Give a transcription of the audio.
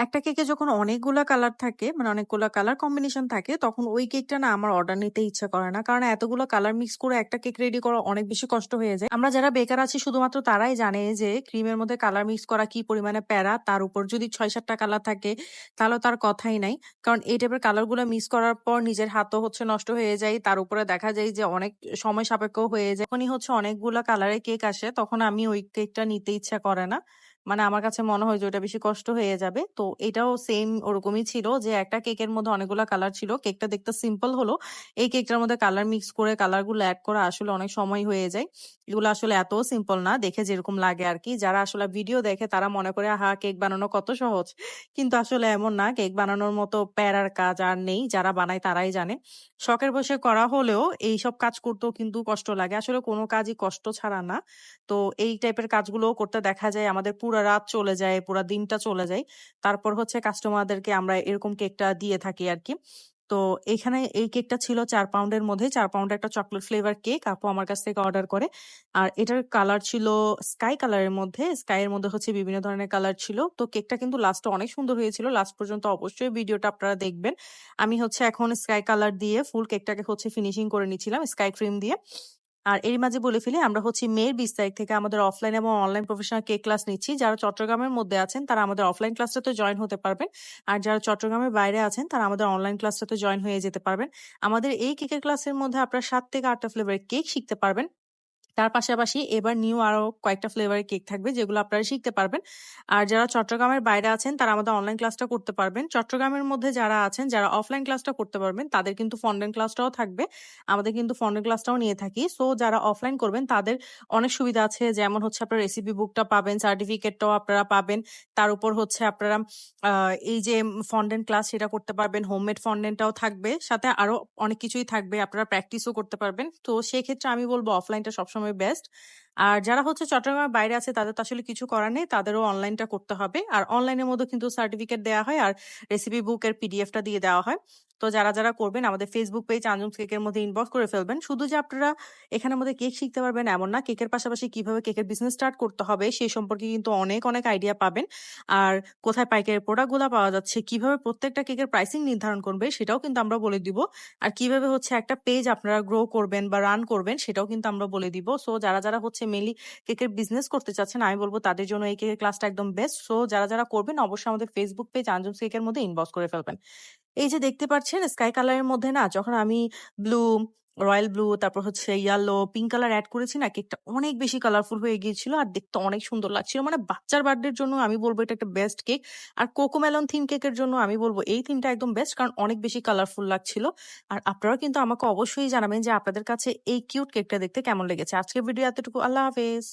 একটা কেকে যখন অনেকগুলা কালার থাকে, মানে অনেকগুলা কালার কম্বিনেশন থাকে, তখন ওই কেকটা না আমার অর্ডার নিতে ইচ্ছা করে না। কারণ এতগুলো কালার মিক্স করে একটা কেক রেডি করা অনেক বেশি কষ্ট হয়ে যায়। আমরা যারা বেকার আছি শুধুমাত্র তারাই জানে যে ক্রিমের মধ্যে কালার মিক্স করা কি পরিমাণে প্যারা। তার উপর যদি ছয় সাতটা কালার থাকে তাহলে তার কথাই নাই। কারণ এই টাইপের কালারগুলো মিক্স করার পর নিজের হাতও হচ্ছে নষ্ট হয়ে যায়। তার উপরে দেখা যায় যে অনেক সময় সাপেক্ষ হয়ে যায়। যখনই হচ্ছে অনেকগুলা কালারের কেক আসে তখন আমি ওই কেকটা নিতে ইচ্ছা করে না। মানে আমার কাছে মনে হয় যে ওটা বেশি কষ্ট হয়ে যাবে। তো এটাও সেম ওরকমই ছিল যে একটা কেকের মধ্যে অনেকগুলো কালার ছিল। কেকটা দেখতে সিম্পল হলো। এই কেকটার মধ্যে কালার মিক্স করে কালারগুলো এড করা আসলে অনেক সময় হয়ে যায়। এগুলো আসলে এত সিম্পল না। দেখে যেরকম লাগে আরকি। যারা আসলে ভিডিও দেখে তারা মনে করে, আহা, কেক বানানো কত সহজ। কিন্তু আসলে এমন না। কেক বানানোর মতো প্যারার কাজ আর নেই। যারা বানায় তারাই জানে। শখের বসে করা হলেও এইসব কাজ করতেও কিন্তু কষ্ট লাগে। আসলে কোনো কাজই কষ্ট ছাড়া না। তো এই টাইপের কাজগুলোও করতে দেখা যায় আমাদের পুরা রাত চলে যায়, পুরা দিনটা চলে যায়। তারপর হচ্ছে কাস্টমারদেরকে আমরা এরকম কেকটা দিয়ে থাকি আর কি তো এখানে এই কেকটা ছিল চার পাউন্ডের মধ্যে। ৪ পাউন্ডের একটা চকলেট ফ্লেভার কেক আপু আমার কাছ থেকে অর্ডার করে। আর এটার কালার ছিল স্কাই কালারের মধ্যে। স্কাই এর মধ্যে হচ্ছে বিভিন্ন ধরনের কালার ছিল। তো কেকটা কিন্তু লাস্টে অনেক সুন্দর হয়েছিল। লাস্ট পর্যন্ত অবশ্যই ভিডিওটা আপনারা দেখবেন। আমি হচ্ছে এখন স্কাই কালার দিয়ে ফুল কেকটাকে হচ্ছে ফিনিশিং করে নিচ্ছিলাম স্কাই ক্রিম দিয়ে। আর এর মাঝে বলে ফেলি, আমরা হচ্ছে মের ২০ তারিখ থেকে আমাদের অফলাইন এবং অনলাইন প্রফেশনাল কে ক্লাস নিচ্ছি। যারা চট্টগ্রামের মধ্যে আছেন, তারা আমাদের অফলাইন ক্লাসটাতে জয়েন হতে পারবেন। আর যারা চট্টগ্রামের বাইরে আছেন, তারা আমাদের অনলাইন ক্লাসটাতে জয়েন হয়ে যেতে পারবেন। আমাদের এই কেকের ক্লাসের মধ্যে আপনারা সাত থেকে ৮ টা ফ্লেভারের কেক শিখতে পারবেন। তার পাশাপাশি এবার নিউ আরও কয়েকটা ফ্লেভারের কেক থাকবে যেগুলো আপনারা শিখতে পারবেন। আর যারা চট্টগ্রামের বাইরে আছেন তারা আমাদের অনলাইন ক্লাসটা করতে পারবেন। চট্টগ্রামের মধ্যে যারা আছেন যারা অফলাইন ক্লাসটা করতে পারবেন তাদের কিন্তু ফন্ডেন ক্লাসটাও থাকবে। আমাদের কিন্তু ফন্ডেন ক্লাসটাও নিয়ে থাকি। সো যারা অফলাইন করবেন তাদের অনেক সুবিধা আছে। যেমন হচ্ছে আপনার রেসিপি বুকটা পাবেন, সার্টিফিকেটটাও আপনারা পাবেন। তার উপর হচ্ছে আপনারা এই যে ফন্ডেন্ট ক্লাস সেটা করতে পারবেন। হোমমেড ফন্ডেন্টটাও থাকবে। সাথে আরও অনেক কিছুই থাকবে। আপনারা প্র্যাকটিসও করতে পারবেন। তো সেক্ষেত্রে আমি বলব অফলাইনটা সবসময় বেস্ট। আর যারা হচ্ছে চট্টগ্রামের বাইরে আছে তাদের তো আসলে কিছু করার নেই। তাদেরও অনলাইনটা করতে হবে। আর অনলাইনের মধ্যে কিন্তু সার্টিফিকেট দেওয়া হয় আর রেসিপি বুকের পিডিএফটা দিয়ে দেওয়া হয়। তো যারা, যারা করবেন আমাদের ফেসবুক পেজ আঞ্জুমস কেকের মধ্যে ইনবক্স করে ফেলবেন। শুধু যে আপনারা এখানের মধ্যে কেক শিখতে পারবেন এমন না। কেকের পাশাপাশি কীভাবে কেকের বিজনেস স্টার্ট করতে হবে সেই সম্পর্কে কিন্তু অনেক, অনেক আইডিয়া পাবেন। আর কোথায় পাইকারি প্রোডাক্টগুলা পাওয়া যাচ্ছে, কীভাবে প্রত্যেকটা কেকের প্রাইসিং নির্ধারণ করবে সেটাও কিন্তু আমরা বলে দিব। আর কীভাবে হচ্ছে একটা পেজ আপনারা গ্রো করবেন বা রান করবেন সেটাও কিন্তু আমরা বলে দিব। সো যারা, যারা হচ্ছে মেইনলি কেকের বিজনেস করতে চাচ্ছেন আমি বলব তাদের জন্য এই কেকের ক্লাসটা একদম বেস্ট। সো যারা, যারা করবেন অবশ্যই আমাদের ফেসবুক পেজ আঞ্জুমস কেকের মধ্যে ইনবক্স করে ফেলবেন। এই যে দেখতে পাচ্ছেন স্কাই কালারের মধ্যে না যখন আমি ব্লু, রয়্যাল ব্লু তারপর হচ্ছে ইয়েলো, পিঙ্ক কালার অ্যাড করেছি না কেকটা অনেক বেশি কালারফুল হয়ে গিয়েছিল আর দেখতে অনেক সুন্দর লাগছিল। মানে বাচ্চার বার্থডের জন্য আমি বলব এটা একটা বেস্ট কেক। আর কোকোমেলন থিম কেকের জন্য আমি বলব এই থিমটা একদম বেস্ট কারণ অনেক বেশি কালারফুল লাগছিল। আর আপনারাও কিন্তু আমাকে অবশ্যই জানাবেন যে আপনাদের কাছে এই কিউট কেকটা দেখতে কেমন লেগেছে। আজকের ভিডিও এতটুকু। আল্লাহ হাফেজ।